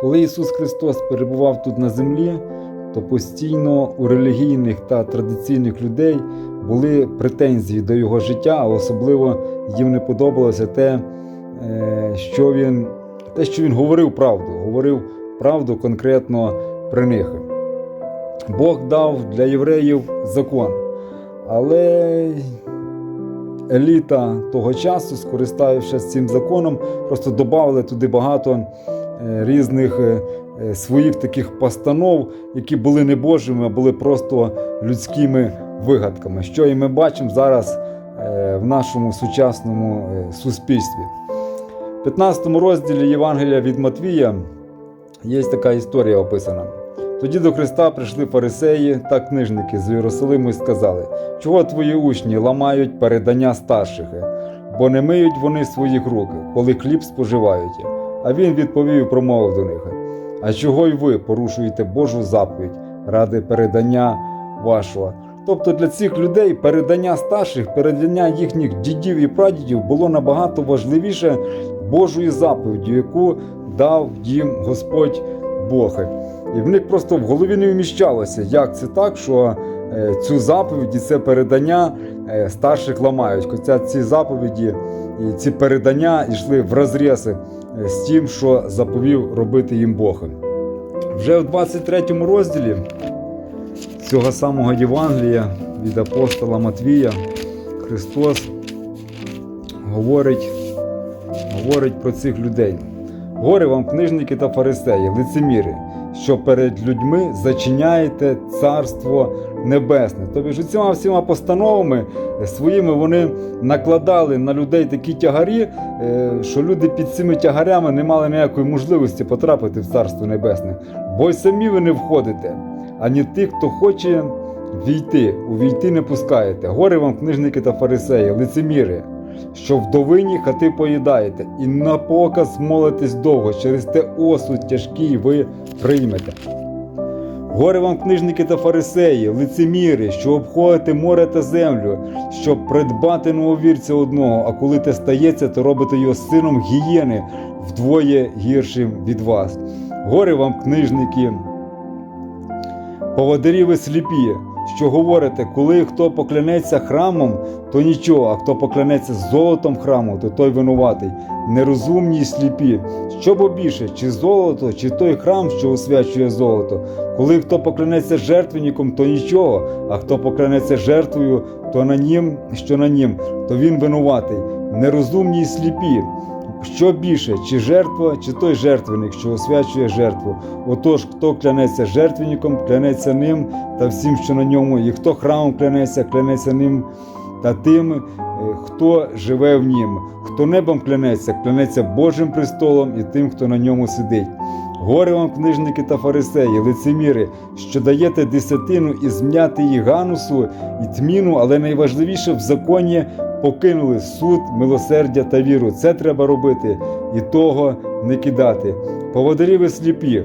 Коли Ісус Христос перебував тут на землі, то постійно у релігійних та традиційних людей були претензії до його життя, а особливо їм не подобалося те, е, що він, те, що він говорив правду, говорив правду конкретно при них. Бог дав для євреїв закон, але еліта того часу, скориставшись цим законом, просто додали туди багато різних е, е, своїх таких постанов, які були не Божими, а були просто людськими вигадками, що і ми бачимо зараз е, в нашому сучасному е, суспільстві. В 15 розділі Євангелія від Матвія є така історія описана. Тоді до Христа прийшли фарисеї та книжники з Єрусалиму і сказали, чого твої учні ламають передання старших, бо не миють вони своїх рук, коли хліб споживають. А він відповів і промовив до них: А чого й ви порушуєте Божу заповідь ради передання вашого? Тобто для цих людей передання старших, передання їхніх дідів і прадідів було набагато важливіше Божої заповіді, яку дав їм Господь Бог. І в них просто в голові не вміщалося, як це так, що цю заповідь і це передання е, старших ламають. Хоча ці заповіді і ці передання йшли в розріз е, з тим, що заповів робити їм Бог. Вже в 23 розділі цього самого Євангелія від апостола Матвія Христос говорить, говорить про цих людей. Горе вам, книжники та фарисеї, лицеміри, що перед людьми зачиняєте царство небесне. Тобто ж цими всіма постановами своїми вони накладали на людей такі тягарі, е, що люди під цими тягарями не мали ніякої можливості потрапити в царство небесне. Бо й самі ви не входите, ані тих, хто хоче війти, увійти не пускаєте. Горе вам, книжники та фарисеї, лицеміри що вдовині хати поїдаєте, і на показ молитесь довго, через те осуд тяжкий ви приймете. Горе вам, книжники та фарисеї, лицеміри, що обходите море та землю, щоб придбати нововірця одного, а коли те стається, то робите його сином гієни вдвоє гіршим від вас. Горе вам, книжники, поводирі ви сліпі, що говорите, коли хто поклянеться храмом, то нічого, а хто поклянеться золотом храму, то той винуватий. Нерозумні й сліпі. Що бо більше, чи золото, чи той храм, що освячує золото. Коли хто поклянеться жертвенником, то нічого, а хто поклянеться жертвою, то на нім, що на нім, то він винуватий. Нерозумні й сліпі. Що більше, чи жертва, чи той жертвенник, що освячує жертву. Отож, хто клянеться жертвенником, клянеться ним та всім, що на ньому, і хто храмом клянеться, клянеться ним та тим, е, хто живе в нім, хто небом клянеться, клянеться Божим престолом і тим, хто на ньому сидить. Горе вам, книжники та фарисеї, лицеміри, що даєте десятину і зм'яти її ганусу і тміну, але найважливіше в законі покинули суд, милосердя та віру. Це треба робити і того не кидати. Поводарі ви сліпі,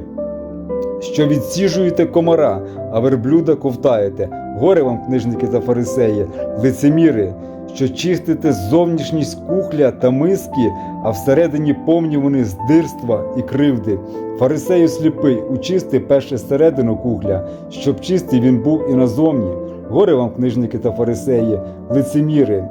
що відсіжуєте комара, а верблюда ковтаєте. Горе вам, книжники та фарисеї, лицеміри, що чистите зовнішність кухля та миски, а всередині повні вони здирства і кривди. Фарисею сліпий, учисти перше середину кухля, щоб чистий він був і назовні. Горе вам, книжники та фарисеї, лицеміри,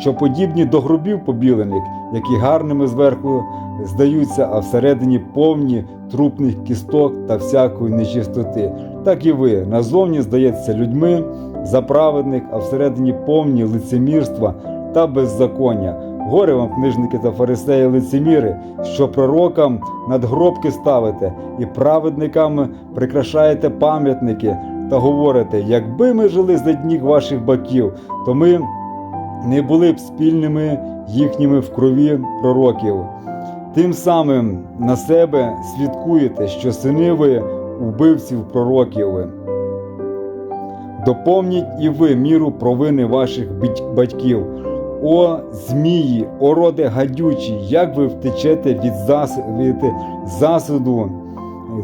що подібні до грубів побілених, які гарними зверху здаються, а всередині повні трупних кісток та всякої нечистоти. Так і ви назовні здаєтеся людьми за праведник, а всередині повні лицемірства та беззаконня. Горе вам, книжники та фарисеї, лицеміри, що пророкам надгробки ставите і праведникам прикрашаєте пам'ятники та говорите, якби ми жили за днів ваших баків, то ми не були б спільними їхніми в крові пророків. Тим самим на себе свідкуєте, що сини ви вбивців пророків. Доповніть і ви міру провини ваших батьків. О змії, о роде гадючі, як ви втечете від, зас... від засуду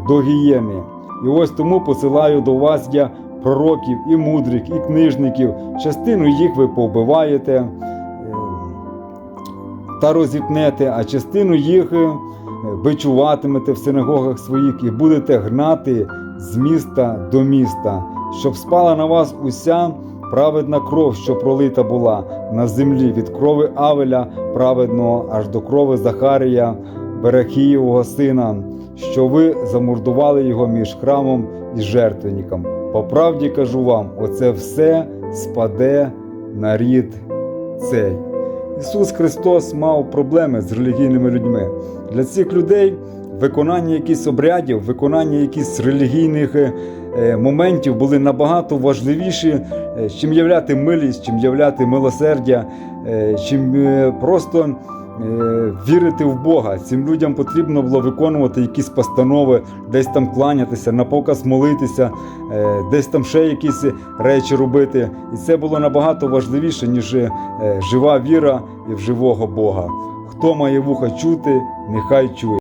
до гієни. І ось тому посилаю до вас я пророків і мудрих, і книжників. Частину їх ви повбиваєте е, та розіпнете, а частину їх е, бичуватимете в синагогах своїх і будете гнати з міста до міста, щоб спала на вас уся праведна кров, що пролита була на землі від крови Авеля праведного аж до крови Захарія, Берахієвого сина, що ви замордували його між храмом і жертвенником. По правді кажу вам, оце все спаде на рід цей. Ісус Христос мав проблеми з релігійними людьми. Для цих людей виконання якихось обрядів, виконання якихось релігійних е, моментів були набагато важливіші, е, чим являти милість, чим являти милосердя, е, чим е, просто е, вірити в Бога. Цим людям потрібно було виконувати якісь постанови, десь там кланятися, на показ молитися, е, десь там ще якісь речі робити. І це було набагато важливіше, ніж е, жива віра в живого Бога. Хто має вуха чути, нехай чує.